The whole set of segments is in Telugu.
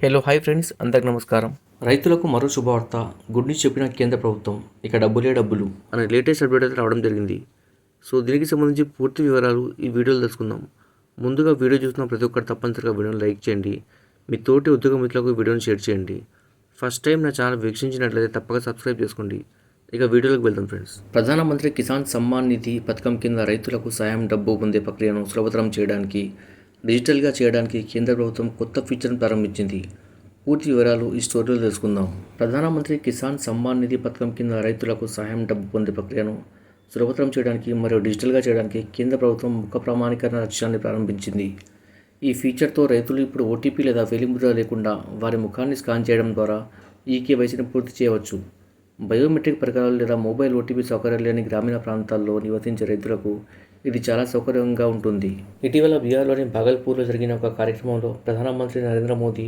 హలో హాయ్ ఫ్రెండ్స్ అందరికి నమస్కారం. రైతులకు మరో శుభవార్త. గుడ్ న్యూస్ చెప్పిన కేంద్ర ప్రభుత్వం. ఇక డబ్బులే డబ్బులు అనే లేటెస్ట్ అప్డేట్ అయితే రావడం జరిగింది. సో దీనికి సంబంధించి పూర్తి వివరాలు ఈ వీడియోలో తెలుసుకుందాం. ముందుగా వీడియో చూసిన ప్రతి ఒక్కరు తప్పనిసరిగా వీడియోని లైక్ చేయండి. మీ తోటి ఉద్యోగ మిత్రులకు వీడియోని షేర్ చేయండి. ఫస్ట్ టైం నా ఛానల్ వీక్షించినట్లయితే తప్పక సబ్స్క్రైబ్ చేసుకోండి. ఇక వీడియోలోకి వెళ్దాం ఫ్రెండ్స్ ప్రధానమంత్రి కిసాన్ సమ్మాన్ నిధి పథకం కింద రైతులకు సాయం డబ్బు పొందే ప్రక్రియను సులభతరం చేయడానికి డిజిటల్గా చేయడానికి కేంద్ర ప్రభుత్వం కొత్త ఫీచర్ను ప్రారంభించింది. పూర్తి వివరాలు ఈ స్టోరీలో తెలుసుకుందాం. ప్రధానమంత్రి కిసాన్ సమ్మాన్ నిధి పథకం కింద రైతులకు సహాయం డబ్బు పొందే ప్రక్రియను సులభతరం చేయడానికి మరియు డిజిటల్గా చేయడానికి కేంద్ర ప్రభుత్వం ముఖ ప్రామాణీకరణ లక్ష్యాన్ని ప్రారంభించింది. ఈ ఫీచర్తో రైతులు ఇప్పుడు ఓటీపీ లేదా వెలిముద్ర లేకుండా వారి ముఖాన్ని స్కాన్ చేయడం ద్వారా ఈ కేవైసీని పూర్తి చేయవచ్చు. బయోమెట్రిక్ పరికరాలు లేదా మొబైల్ ఓటీపీ సౌకర్యాలు లేని గ్రామీణ ప్రాంతాల్లో నివసించే రైతులకు ఇది చాలా సౌకర్యంగా ఉంటుంది. ఇటీవల బీహార్లోని భాగల్పూర్లో జరిగిన ఒక కార్యక్రమంలో ప్రధానమంత్రి నరేంద్ర మోదీ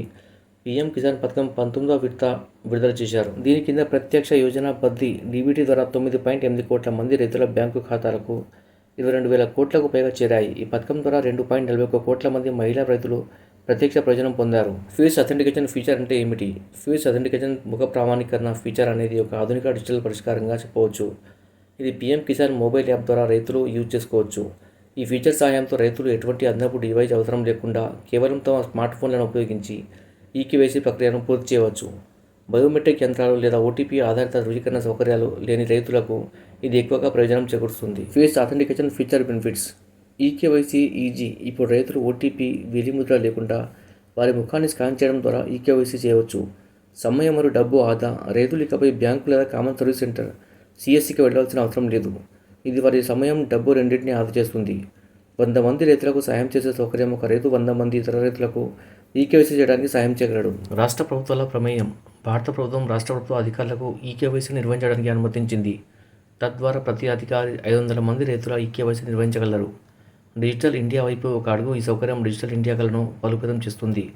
పీఎం కిసాన్ పథకం పంతొమ్మిదవ విడత విడుదల చేశారు. దీని కింద ప్రత్యక్ష యోజన బద్ది డీబీటీ ద్వారా తొమ్మిది పాయింట్ ఎనిమిది కోట్ల మంది రైతుల బ్యాంకు ఖాతాలకు ఇరవై రెండు వేల కోట్లకు పైగా చేరాయి. ఈ పథకం ద్వారా రెండు పాయింట్ నలభై ఒక్క కోట్ల మంది మహిళా రైతులు ప్రత్యక్ష ప్రయోజనం పొందారు. ఫేస్ అథెంటికేషన్ ఫీచర్ అంటే ఏమిటి? ఫేస్ అథెంటికేషన్ ముఖ ప్రామాణీకరణ ఫీచర్ అనేది ఒక ఆధునిక డిజిటల్ పరిష్కారంగా చెప్పవచ్చు. ఇది పీఎం కిసాన్ మొబైల్ యాప్ ద్వారా రైతులు యూజ్ చేసుకోవచ్చు. ఈ ఫీచర్ సహాయంతో రైతులు ఎటువంటి అదనపు డివైస్ అవసరం లేకుండా కేవలం తమ స్మార్ట్ ఫోన్లను ఉపయోగించి ఈ కేవైసీ ప్రక్రియను పూర్తి చేయవచ్చు. బయోమెట్రిక్ యంత్రాలు లేదా ఓటీపీ ఆధారిత ధృవీకరణ సౌకర్యాలు లేని రైతులకు ఇది ఎక్కువగా ప్రయోజనం చేకూరుస్తుంది. Face authentication feature benefits. E KYC easy ఇప్పుడు రైతులు ఓటీపీ వెలిముద్ర లేకుండా వారి ముఖాన్ని స్కాన్ చేయడం ద్వారా ఈకేవైసీ చేయవచ్చు. సమయం మరియు డబ్బు ఆదా. రైతులు ఇకపై బ్యాంకు లేదా కామన్ సర్వీస్ సెంటర్ సిఎస్సికి వెళ్ళాల్సిన అవసరం లేదు. ఇది వారి సమయం డబ్బు రెండింటిని ఆదా చేస్తుంది. వంద మంది రైతులకు సాయం చేసే సౌకర్యం ఒక రైతు వంద మంది ఇతర రైతులకు ఈకేవైసీ చేయడానికి సాయం చేయగలడు. రాష్ట్ర ప్రభుత్వాల ప్రమేయం భారత ప్రభుత్వం రాష్ట్ర ప్రభుత్వ అధికారులకు ఈకేవైసీ నిర్వహించడానికి అనుమతించింది. తద్వారా ప్రతి అధికారి ఐదు వందల మంది రైతుల ఈకేవైసీ నిర్వహించగలరు. డిజిటల్ ఇండియా వైపు ఒక అడుగు ఈ సౌకర్యం డిజిటల్ ఇండియా కలను బలోపేతం చేస్తుంది.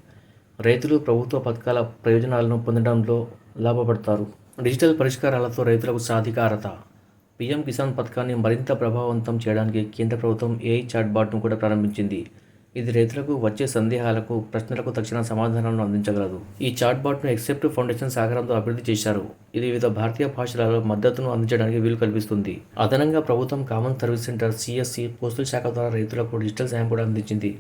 రైతులు ప్రభుత్వ పథకాల ప్రయోజనాలను పొందడంలో లాభపడతారు. డిజిటల్ పరిష్కారాలతో రైతులకు సాధికారత. పీఎం కిసాన్ పథకాన్ని మరింత ప్రభావవంతం చేయడానికి కేంద్ర ప్రభుత్వం ఏఐ చాట్బాట్ను కూడా ప్రారంభించింది. ఇది రైతులకు వచ్చే సందేహాలకు ప్రశ్నలకు తక్షణ సమాధానాలను అందించగలదు. ఈ చాట్బాట్ను ఎక్సెప్ట్ ఫౌండేషన్ సహకారంతో అభివృద్ధి చేశారు. ఇది వివిధ భారతీయ భాషలలో మద్దతును అందించడానికి వీలు కల్పిస్తుంది. అదనంగా ప్రభుత్వం కామన్ సర్వీస్ సెంటర్ సిఎస్సి పోస్టుల శాఖ ద్వారా రైతులకు డిజిటల్ సాయం కూడా అందించింది.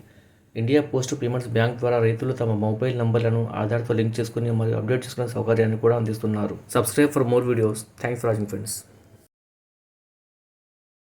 ఇండియా పోస్ట్ పేమెంట్స్ బ్యాంక్ ద్వారా రైతులు తమ మొబైల్ నంబర్లను ఆధార్తో లింక్ చేసుకుని మరియు అప్డేట్ చేసుకునే సౌకర్యాన్ని కూడా అందిస్తున్నారు. Subscribe for more videos. Thanks for watching friends.